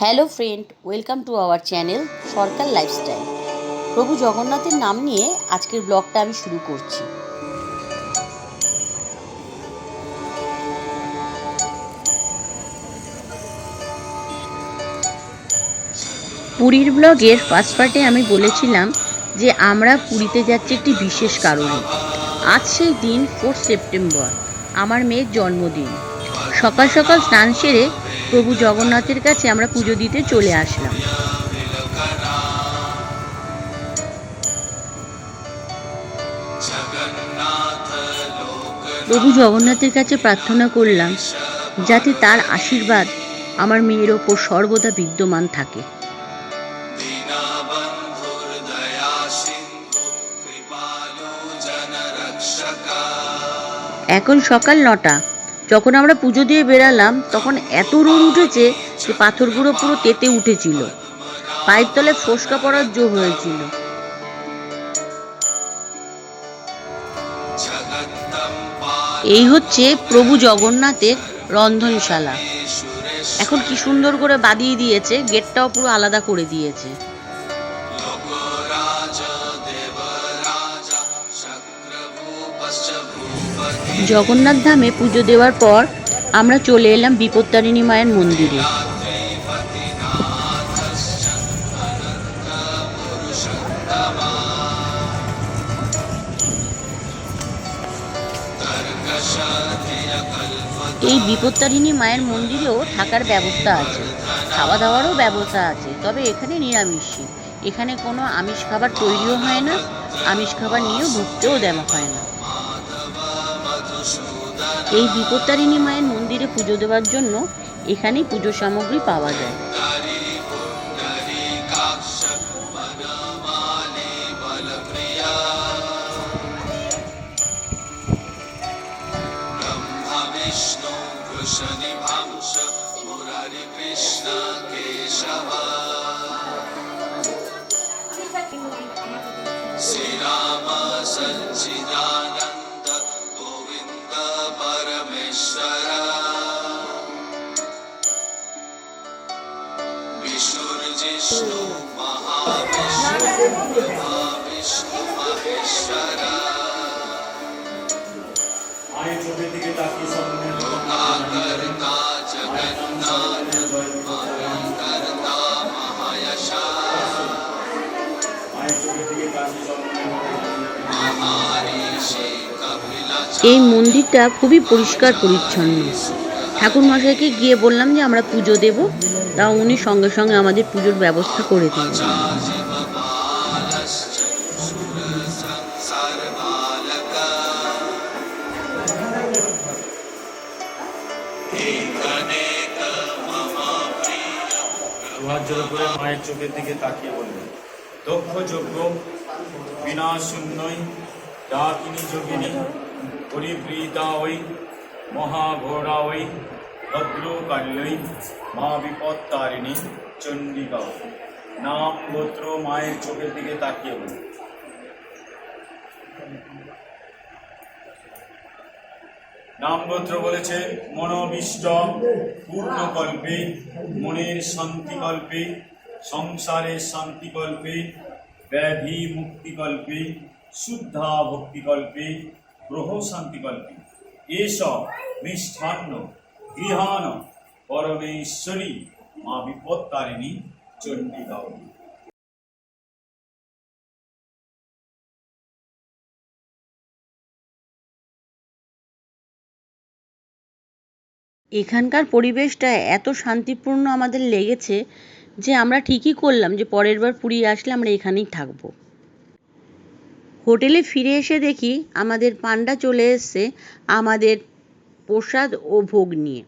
Hello friend, welcome to our channel Sarkar lifestyle. প্রভু জগন্নাথের নাম নিয়ে আজকের ব্লগটা আমি শুরু করছি। পুরীর ব্লগের ফার্স্ট পার্টে আমি বলেছিলাম যে আমরা পুরীতে যাচ্ছি একটি বিশেষ কারণে। আজ সেই দিন ফোর্থ সেপ্টেম্বর আমার মেয়ের জন্মদিন। সকাল সকাল স্নান সেরে প্রভু জগন্নাথের কাছে আমরা পুজো দিতে চলে আসলাম। প্রভু জগন্নাথের কাছে প্রার্থনা করলাম, যাতে তার আশীর্বাদ আমার মেয়ের ওপর সর্বদা বিদ্যমান থাকে। এখন সকাল নটা। যখন আমরা পুজো দিয়ে বেরালাম তখন এত রোদ উঠেছে যে পাথরগুলো পুরো তেতে উঠেছিল। পায়ের তলে ফোসকা পড়ার জো হয়েছিল। এই হচ্ছে প্রভু জগন্নাথের রন্ধনশালা। এখন কি সুন্দর করে বাদিয়ে দিয়েছে, গেটটাও পুরো আলাদা করে দিয়েছে। জগন্নাথ ধামে পুজো দেওয়ার পর আমরা চলে এলাম বিপত্তারিণী মায়ের মন্দিরে। এই বিপত্তারিণী মায়ের মন্দিরেও থাকার ব্যবস্থা আছে খাওয়া দাওয়ারও ব্যবস্থা আছে, তবে এখানে নিরামিষই। এখানে কোনো আমিষ খাবার তৈরিও হয় না, আমিষ খাবার নিয়েও ঢুকতেও দেওয়া হয় না। এই বিপত্তারিণী মায়ের মন্দিরে পুজো দেওয়ার জন্য এখানেই পুজো সামগ্রী পাওয়া যায় विष्णु वृषनिभांश मुरारिकृष्ण केशव श्रीराम सच्चिदानन्द বিষ্ণুর জিষ্ণু এই মন্দিরটা খুবই পরিষ্কার পরিচ্ছন্ন। ঠাকুর মশাইকে গিয়ে বললাম যে আমরা পুজো দেব তা উনি সঙ্গে সঙ্গে আমাদের পুজোর ব্যবস্থা করে দিলেন। মায়ের চোখের দিকে তাকিয়ে বললেন দক্ষ যোগ্য বিনা শূন্যই যোগিনী পরিপ্রীতা ওই মহাঘোড়া ওই ভদ্রকাল্যই মা বিপত্তারিণী চণ্ডিকা নাম গোত্র মায়ের চোখের দিকে তাকিয়ে বললেন নামগোত্র বলেছে মনোবিষ্ট, পূর্ণকল্পে, মনের শান্তিকল্পে, সংসারের শান্তিকল্পে, ব্যাধি মুক্তিকল্পে, শুদ্ধা ভক্তিকল্পে গ্রহ শান্তিকল্পে এসব মিষ্ঠান্ন গৃহাণ, পরমেশ্বরী, মা বিপত্তারিণী চণ্ডিকা এখানকার পরিবেশটা এত শান্তিপূর্ণ আমাদের লেগেছে যে আমরা ঠিকই করলাম যে পরের বার পুরী আসলে আমরা এখানেই থাকব। হোটেলে ফিরে এসে দেখি আমাদের পান্ডা চলে এসছে আমাদের প্রসাদ ও ভোগ নিয়ে।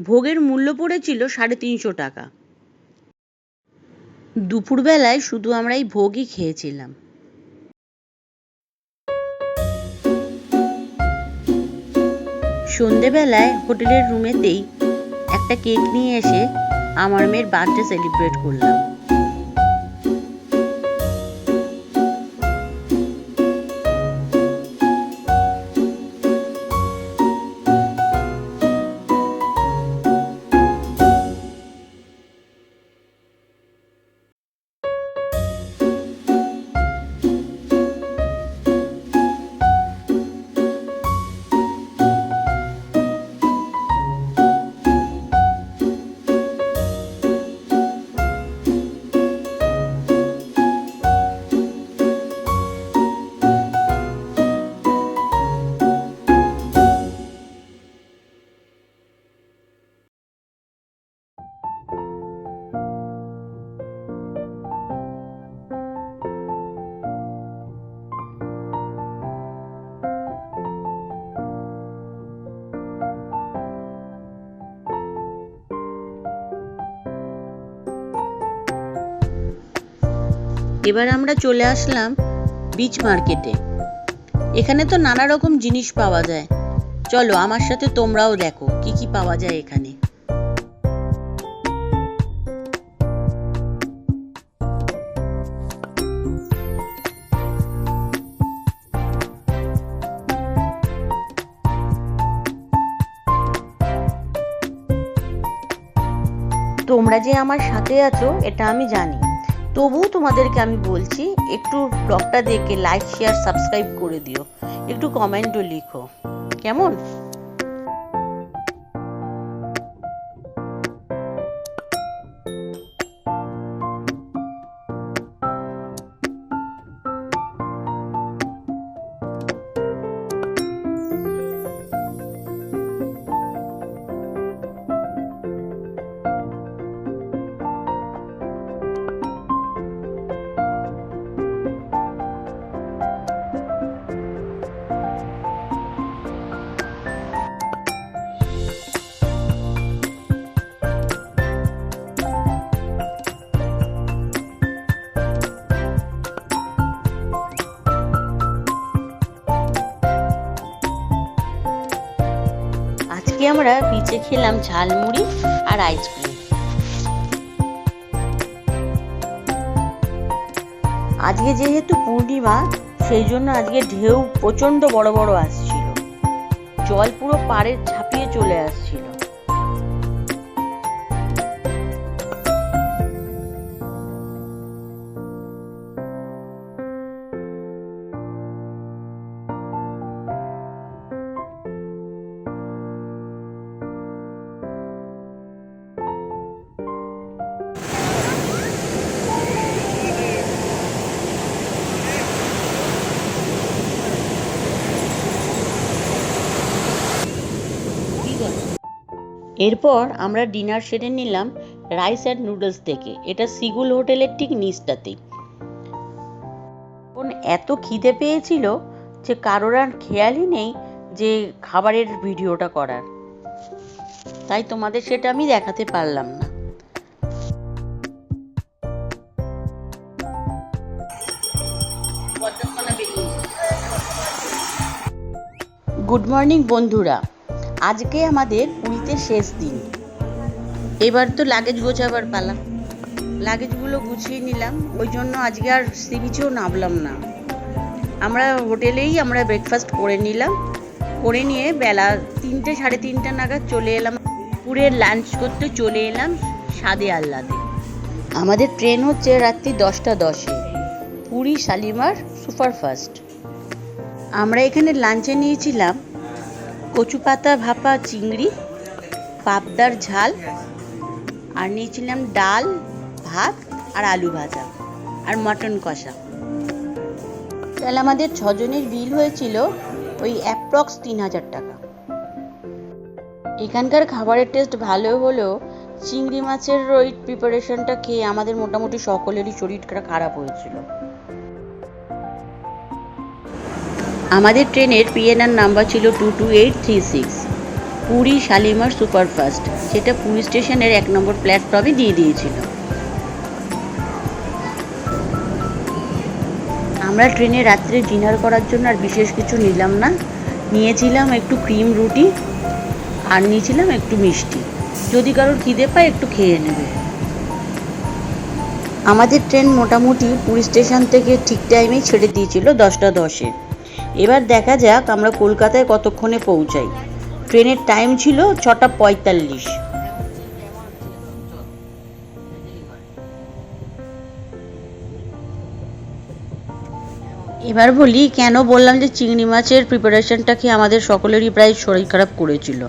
ভোগের মূল্য পড়েছিল সাড়ে তিনশো টাকা। দুপুরবেলায় শুধু আমরা এই ভোগই খেয়েছিলাম। সন্ধেবেলায় হোটেলের রুমেতেই একটা কেক নিয়ে এসে আমার মেয়ের বার্থডে সেলিব্রেট করলাম। এবার আমরা চলে আসলাম বিচ মার্কেটে এখানে তো নানা রকম জিনিস পাওয়া যায়। চলো আমার সাথে তোমরাও দেখো, কি কি পাওয়া যায় এখানে। তোমরা যে আমার সাথে আছো, এটা আমি জানি। তবুও তোমাদেরকে আমি বলছি, একটু ব্লগটা দেখে লাইক শেয়ার সাবস্ক্রাইব করে দিও। একটু কমেন্টও লিখো। কেমন? আমরা বিচে খেলাম ঝালমুড়ি আর আইসক্রিম। আজকে যেহেতু পূর্ণিমা, সেই জন্য আজকে ঢেউ প্রচণ্ড বড় বড় আসছিল। জল পুরো পাড়ে ছাপিয়ে চলে আসছিল। এরপর আমরা ডিনার সেরে নিলাম রাইস অ্যান্ড নুডলস থেকে। এটা সিগুল হোটেলের ঠিক নিচটাতেই। এত খিদে পেয়েছিল যে কারোর আর খেয়ালই নেই যে খাবারের ভিডিওটা করার। তাই তোমাদের সেটা আমি দেখাতে পারলাম না। গুড মর্নিং বন্ধুরা। আজকে আমাদের পুরীতে শেষ দিন। এবার তো লাগেজ গোছাবার পালা। লাগেজগুলো গুছিয়ে নিলাম, ওই জন্য আজকে আর সি বিচেও নামলাম না। আমরা হোটেলেই আমরা ব্রেকফাস্ট করে নিলাম। করে নিয়ে বেলা তিনটে, সাড়ে তিনটে নাগাদ চলে এলাম। পুরে লাঞ্চ করতে চলে এলাম সাদে আহ্লাদে। আমাদের ট্রেন হচ্ছে রাত্রি দশটা দশে, পুরী শালিমার সুপারফাস্ট। আমরা এখানে লাঞ্চে নিয়েছিলাম কচু পাতা ভাপা, চিংড়ি, পাবদার ঝাল, আর নিয়েছিলাম ডাল, ভাত আর আলু ভাজা আর মটন কষা। তাহলে আমাদের ছজনের বিল হয়েছিল ওই অ্যাপ্রক্স তিন হাজার টাকা। এখানকার খাবারের টেস্ট ভালো হলেও চিংড়ি মাছের ওই প্রিপারেশনটা খেয়ে আমাদের মোটামুটি সকলেরই শরীরটা খারাপ হয়েছিল। আমাদের ট্রেনের পিএনআর নাম্বার ছিল two two eight three six Puri Shalimar superfast, সেটা পুরী স্টেশনের এক নম্বর প্ল্যাটফর্মে দিয়ে দিয়েছিল। আমরা ট্রেনে রাত্রে ডিনার করার জন্য আর বিশেষ কিছু নিলাম না। নিয়েছিলাম একটু ক্রিম রুটি আর নিয়েছিলাম একটু মিষ্টি। যদি কারোর খিদে পায় একটু খেয়ে নেবে। আমাদের ট্রেন মোটামুটি পুরী স্টেশন থেকে ঠিক টাইমেই ছেড়ে দিয়েছিল দশটা দশে এবার দেখা যাক আমরা কলকাতায় কতক্ষণে পৌঁছাই। ট্রেনের টাইম ছিল ছটা পঁয়তাল্লিশ। এবার বলি, কেন বললাম যে চিংড়ি মাছের প্রিপারেশনটা খেয়ে আমাদের সকলেরই প্রায় শরীর খারাপ করেছিল?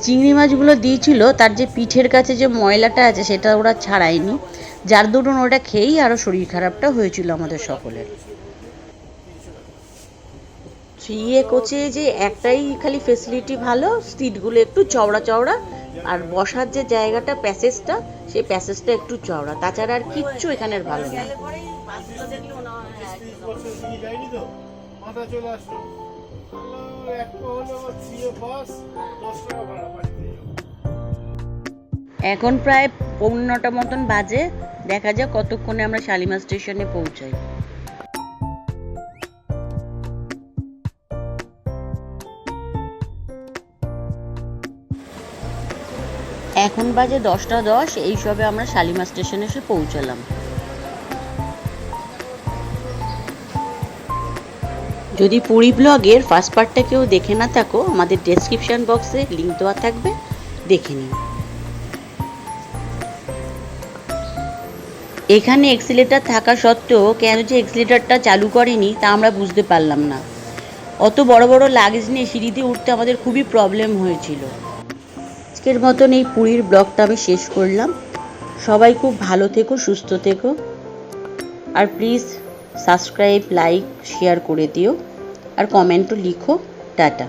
চিংড়ি মাছগুলো দিয়েছিল, তার যে পিঠের কাছে যে ময়লাটা আছে সেটা ওরা ছাড়ায়নি। যার দরুন ওটা খেয়েই আরও শরীর খারাপটা হয়েছিল আমাদের সকলের। ইয়ে কোচে যে একটাই খালি ফেসিলিটি ভালো সিটগুলো একটু চওড়া চওড়া, আর বসার যে জায়গাটা, প্যাসেজটা, সেই প্যাসেজটা একটু চওড়া। তাছাড়া আর কিচ্ছু এখানের ভালো না। এখন প্রায় পৌনে নটা মতন বাজে। দেখা যাক কতক্ষণে আমরা শালিমা স্টেশনে পৌঁছাই। এখন বাজে দশটা দশ, এই সবে আমরা শালিমা স্টেশনে এসে পৌঁছালাম। যদি পুরী ব্লগের ফার্স্ট পার্টটা কেউ দেখে না থাকো, আমাদের ডেসক্রিপশন বক্সে লিঙ্ক দেওয়া থাকবে, দেখে নিন এখানে এক্সিলেটার থাকা সত্ত্বেও কেন যে এক্সিলেটারটা চালু করেনি তা আমরা বুঝতে পারলাম না। অত বড় বড় লাগেজ নিয়ে সিঁড়িতে উঠতে আমাদের খুবই প্রবলেম হয়েছিল। আজকের মতন এই পুরীর ব্লগটা আমি শেষ করলাম। সবাই খুব ভালো থেকো, সুস্থ থেকো। আর প্লিজ সাবস্ক্রাইব লাইক শেয়ার করে দিও। আর কমেন্টও লিখো। টাটা।